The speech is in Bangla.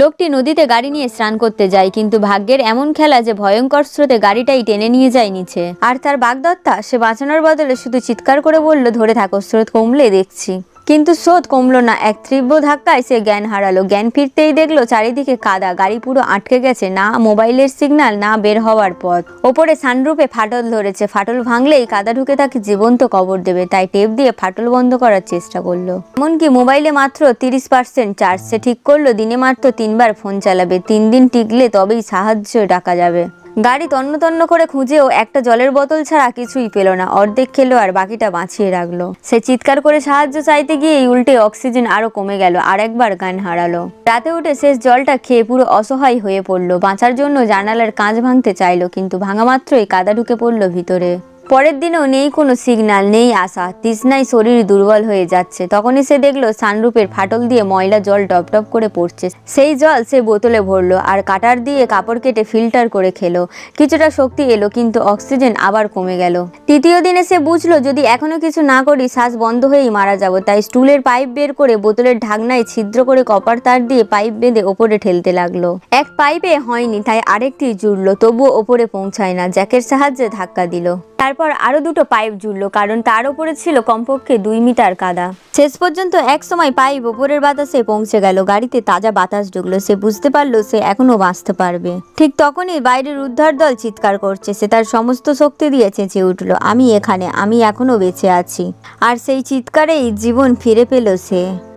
লোকটি নদীতে গাড়ি নিয়ে স্নান করতে যায়, কিন্তু ভাগ্যের এমন খেলা যে ভয়ঙ্কর স্রোতে গাড়িটাই টেনে নিয়ে যায় নিচে। আর তার বাগদত্তা, সে বাঁচানোর বদলে শুধু চিৎকার করে বলল, ধরে থাকো, স্রোত কমলে দেখছি। কিন্তু স্রোত কমলো না। এক তীব্র ধাক্কায় সে জ্ঞান হারালো। জ্ঞান ফিরতেই দেখল চারিদিকে কাদা। গাড়ি পুরো আটকে গেছে। না মোবাইলের সিগন্যাল, না বের হওয়ার পথ। ওপরে সানরূপে ফাটল ধরেছে। ফাটল ভাঙলেই কাদা ঢুকে তাকে জীবন্ত কবর দেবে। তাই টেপ দিয়ে ফাটল বন্ধ করার চেষ্টা করল। এমনকি মোবাইলে মাত্র তিরিশ পার্সেন্ট চার্জ সে ঠিক করল, দিনে মাত্র তিনবার ফোন চালাবে। তিন দিন টিকলে তবেই সাহায্য ডাকা যাবে। গাড়ি তন্ন করে খুঁজেও একটা জলের বোতল ছাড়া কিছুই পেল না। অর্ধেক খেলো আর বাকিটা বাঁচিয়ে রাখল। সে চিৎকার করে সাহায্য চাইতে গিয়েই উল্টে অক্সিজেন আরও কমে গেল আর একবার গান হারালো। রাতে উঠে শেষ জলটা খেয়ে পুরো অসহায় হয়ে পড়ল। বাঁচার জন্য জানালার কাঁচ ভাঙতে চাইলো, কিন্তু ভাঙা মাত্রই কাদা ঢুকে পড়ল ভিতরে। পরের দিনেও নেই কোনো সিগন্যাল নেই আশা। তৃষ্ণায় শরীর দুর্বল হয়ে যাচ্ছে। তখনই সে দেখল সানরূপের ফাটল দিয়ে ময়লা জল টপ টপ করে পড়ছে। সেই জল সে বোতলে ভরলো আর কাটার দিয়ে কাপড় কেটে ফিল্টার করে খেলো। কিছুটা শক্তি এলো, কিন্তু অক্সিজেন আবার কমে গেল। তৃতীয় দিনে সে বুঝলো, যদি এখনও কিছু না করি, শ্বাস বন্ধ হয়েই মারা যাব। তাই স্টুলের পাইপ বের করে বোতলের ঢাকনায় ছিদ্র করে কপার তার দিয়ে পাইপ বেঁধে ওপরে ঠেলতে লাগল। এক পাইপে হয়নি, তাই আরেকটি জুড়লো, তবুও ওপরে পৌঁছায় না। জ্যাকের সাহায্যে ধাক্কা দিল। তারপর আরও দুটো পাইপ জুড়লো, কারণ তার উপরে ছিল কমপক্ষে দুই মিটার কাদা। শেষ পর্যন্ত এক সময় পাইপ ওপরের বাতাসে পৌঁছে গেল, গাড়িতে তাজা বাতাস ঢুকলো, সে বুঝতে পারল সে এখনও বাঁচতে পারবে। ঠিক তখনই বাইরের উদ্ধার দল চিৎকার করছে, সে তার সমস্ত শক্তি দিয়ে চেঁচে উঠল, আমি এখানে, আমি এখনও বেঁচে আছি। আর সেই চিৎকারেই জীবন ফিরে পেল সে।